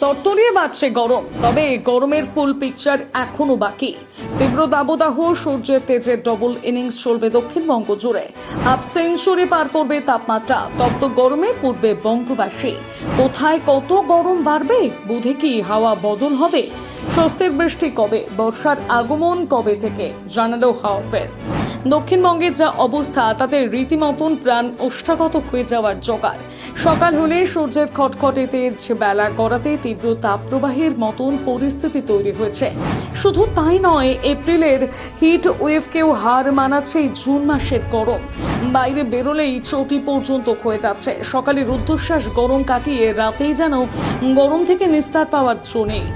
তরতরিয়ে বাড়ছে গরম। তবে গরমের ফুল পিকচার এখনও বাকি। তীব্র দাবদাহ, সূর্যের তেজের ডবল ইনিংস চলবে দক্ষিণবঙ্গ জুড়ে। হাফ সেঞ্চুরি পার করবে তাপমাত্রা। তপ্ত গরমে পূর্বে বঙ্গবাসী। কোথায় কত গরম বাড়বে, বুধে কি হাওয়া বদল হবে? স্বস্তির বৃষ্টি কবে, বর্ষার আগমন কবে থেকে? জানালো হাওয়া ফেস দক্ষিণবঙ্গের যা অবস্থা, তাতে রীতিমতন প্রাণ ওষ্ঠাগত হয়ে যাওয়ার জোগাড়। সকাল হলে সূর্যের খটখটে তেজ বেলা গড়াতে তীব্র তাপপ্রবাহের মতন পরিস্থিতি তৈরি হয়েছে। শুধু তাই নয়, এপ্রিলের হিট ওয়েভকেও হার মানাচ্ছে জুন মাসের গরম। বাইরে বেরোলেই চটি পর্যন্ত হয়ে যাচ্ছে। সকালে রুদ্ধশ্বাস গরম কাটিয়ে রাতেই যেন গরম থেকে নিস্তার পাওয়ার জো নেই।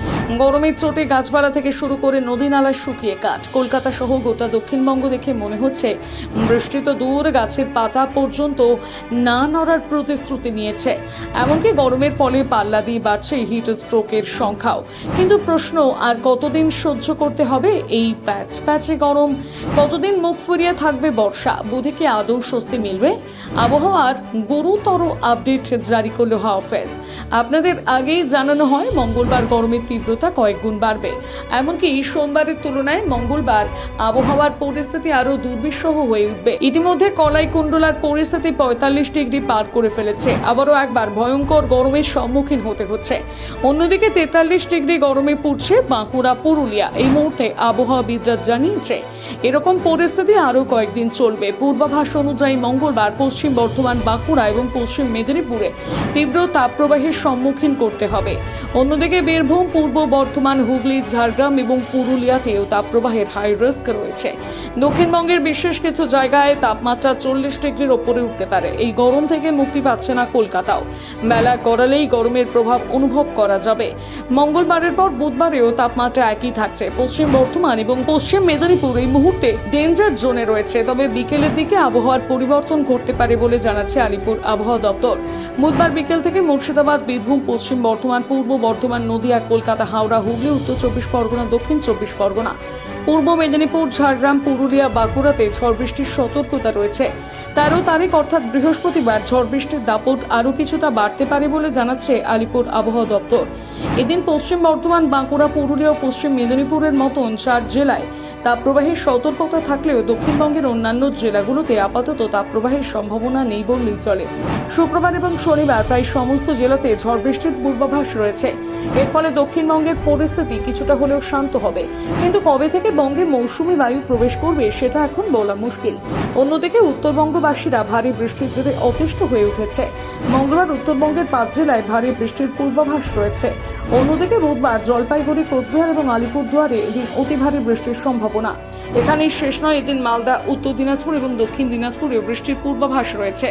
গরমের চোটে গাছপালা থেকে শুরু করে নদী নালা শুকিয়ে কাঠ। কলকাতা সহ গোটা দক্ষিণবঙ্গ দেখে মনে হচ্ছে। বৃষ্টি তো দূর গাছের পাতা পর্যন্ত না নড়ার প্রতিশ্রুতি নিয়েছে। এমনকি গরমের ফলে পাল্লা দিয়ে বাড়ছে হিট স্ট্রোকের সংখ্যাও। কিন্তু প্রশ্ন, আর কতদিন সহ্য করতে হবে? এই প্যাচ প্যাচে গরম। কতদিন মুখ ফুরিয়ে থাকবে বর্ষা? বুধে কি আদৌ স্বস্তি মিলবে? আবহাওয়ার গুরুতর আপডেট জারি করল হাওয়া ফেস আপনাদের আগেই জানানো হয়, মঙ্গলবার গরমের তীব্রতা কয়েক গুণ বাড়বে। এমনকি সোমবারের তুলনায় মঙ্গলবার আবহাওয়ার পরিস্থিতি আরও দুর্বিষহ হয়ে উঠবে। ইতিমধ্যে কলাই কুণ্ডলার পরিস্থিতি পঁয়তাল্লিশ ডিগ্রি পার করে ফেলেছে। আবারও একবার ভয়ঙ্কর গরমের সম্মুখীন হতে হচ্ছে। অন্যদিকে তেতাল্লিশ ডিগ্রি গরমে পড়ছে বাঁকুড়া, পুরুলিয়া। এই মুহূর্তে আবহাওয়াবিদরা জানিয়েছে, এরকম পরিস্থিতি আরও কয়েকদিন চলবে। পূর্বাভাস অনুযায়ী মঙ্গলবার পশ্চিম বর্ধমান, বাঁকুড়া এবং পশ্চিম মেদিনীপুরে তীব্র তাপপ্রবাহের সম্মুখীন করতে হবে। অন্যদিকে বীরভূম, পূর্ব বর্ধমান, হুগলি, ঝাড়গ্রাম এবং পুরুলিয়াতেও তাপপ্রবাহের হাই রিস্ক রয়েছে। দক্ষিণবঙ্গের বিশেষ কিছু জায়গায় তাপমাত্রা চল্লিশ ডিগ্রির ওপরে উঠতে পারে। এই গরম থেকে মুক্তি পাচ্ছে না কলকাতাও। বেলা গড়ালেই গরমের প্রভাব অনুভব করা যাবে। মঙ্গলবারের পর বুধবারেও তাপমাত্রা একই থাকছে। পশ্চিম বর্ধমান এবং পশ্চিম মেদিনীপুর এই মুহূর্তে ডেঞ্জার জোনে রয়েছে। তবে বিকেলের দিকে আবহাওয়ার পরিবর্তন ঘটতে পারে বলে জানাচ্ছে আলিপুর আবহাওয়া দপ্তর। বুধবার বিকেল থেকে মুর্শিদাবাদ, বীরভূম, পশ্চিম বর্ধমান, পূর্ব বর্ধমান, নদিয়া, কলকাতা, হাওড়া, হুগলি, উত্তর চব্বিশ পরগনা, দক্ষিণ চব্বিশ পরগনা। পূর্ব মেদিনীপুর, ঝাড়গ্রাম, পুরুলিয়া, বাঁকুড়াতে ঝড় বৃষ্টির সতর্কতা রয়েছে। তেরো তারিখ, অর্থাৎ বৃহস্পতিবার, ঝড় বৃষ্টির দাপট আরও কিছুটা বাড়তে পারে বলে জানাচ্ছে আলিপুর আবহাওয়া দপ্তর। এদিন পশ্চিম বর্ধমান, বাঁকুড়া, পুরুলিয়া ও পশ্চিম মেদিনীপুরের মতন চার জেলায় তাপপ্রবাহের সতর্কতা থাকলেও দক্ষিণবঙ্গের অন্যান্য জেলাগুলোতে আপাতত তাপপ্রবাহের সম্ভাবনা নেই বললেই চলে। শুক্রবার এবং শনিবার প্রায় সমস্ত জেলাতে ঝড় বৃষ্টির পূর্বাভাস রয়েছে। এর ফলে দক্ষিণবঙ্গের পরিস্থিতি কিছুটা হলেও শান্ত হবে। কিন্তু কবে থেকে বঙ্গে মৌসুমি বায়ু প্রবেশ করবে সেটা এখন বলা মুশকিল। অন্যদিকে উত্তরবঙ্গবাসীরা ভারী বৃষ্টির জেরে অতিষ্ঠ হয়ে উঠেছে। মঙ্গলবার উত্তরবঙ্গের পাঁচ জেলায় ভারী বৃষ্টির পূর্বাভাস রয়েছে। অন্যদিকে বুধবার জলপাইগুড়ি, কোচবিহার এবং আলিপুরদুয়ারে অতি ভারী বৃষ্টির সম্ভাবনা এখানেই শেষ নয় এদিন মালদা উত্তর দিনাজপুর এবং দক্ষিণ দিনাজপুরেও বৃষ্টির পূর্বাভাস রয়েছে।